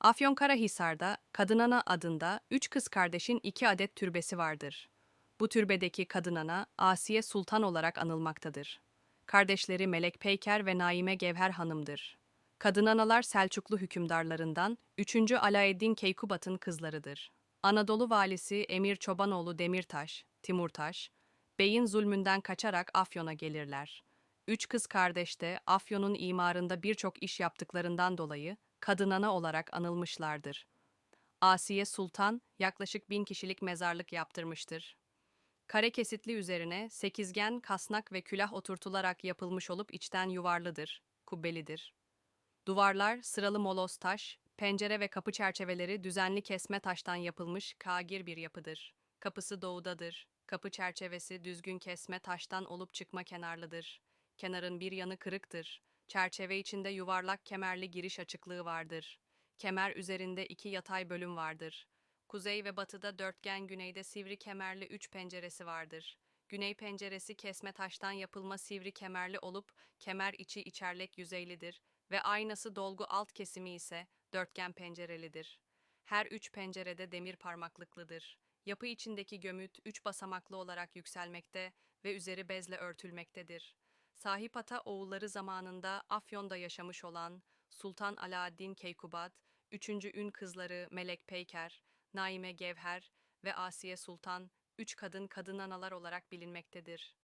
Afyonkarahisar'da Kadınana adında üç kız kardeşin iki adet türbesi vardır. Bu türbedeki Kadınana Asiye Sultan olarak anılmaktadır. Kardeşleri Melek Peyker ve Naime Gevher Hanım'dır. Kadınanalar Selçuklu hükümdarlarından 3. Alaeddin Keykubat'ın kızlarıdır. Anadolu valisi Emir Çobanoğlu Demirtaş, Timurtaş, beyin zulmünden kaçarak Afyon'a gelirler. Üç kız kardeş de Afyon'un imarında birçok iş yaptıklarından dolayı kadınana olarak anılmışlardır. Asiye Sultan yaklaşık bin kişilik mezarlık yaptırmıştır. Kare kesitli üzerine sekizgen, kasnak ve külah oturtularak yapılmış olup içten yuvarlıdır, kubbelidir. Duvarlar sıralı moloz taş, pencere ve kapı çerçeveleri düzenli kesme taştan yapılmış kagir bir yapıdır. Kapısı doğudadır. Kapı çerçevesi düzgün kesme taştan olup çıkma kenarlıdır. Kenarın bir yanı kırıktır. Çerçeve içinde yuvarlak kemerli giriş açıklığı vardır. Kemer üzerinde iki yatay bölüm vardır. Kuzey ve batıda dörtgen güneyde sivri kemerli üç penceresi vardır. Güney penceresi kesme taştan yapılma sivri kemerli olup kemer içi içerlek yüzeylidir ve aynası dolgu alt kesimi ise dörtgen pencerelidir. Her üç pencerede demir parmaklıklıdır. Yapı içindeki gömüt üç basamaklı olarak yükselmekte ve üzeri bezle örtülmektedir. Sahip Ata oğulları zamanında Afyon'da yaşamış olan Sultan Alaaddin Keykubat, üçüncü ün kızları Melek Peyker, Naime Gevher ve Asiye Sultan, üç kadın kadın analar olarak bilinmektedir.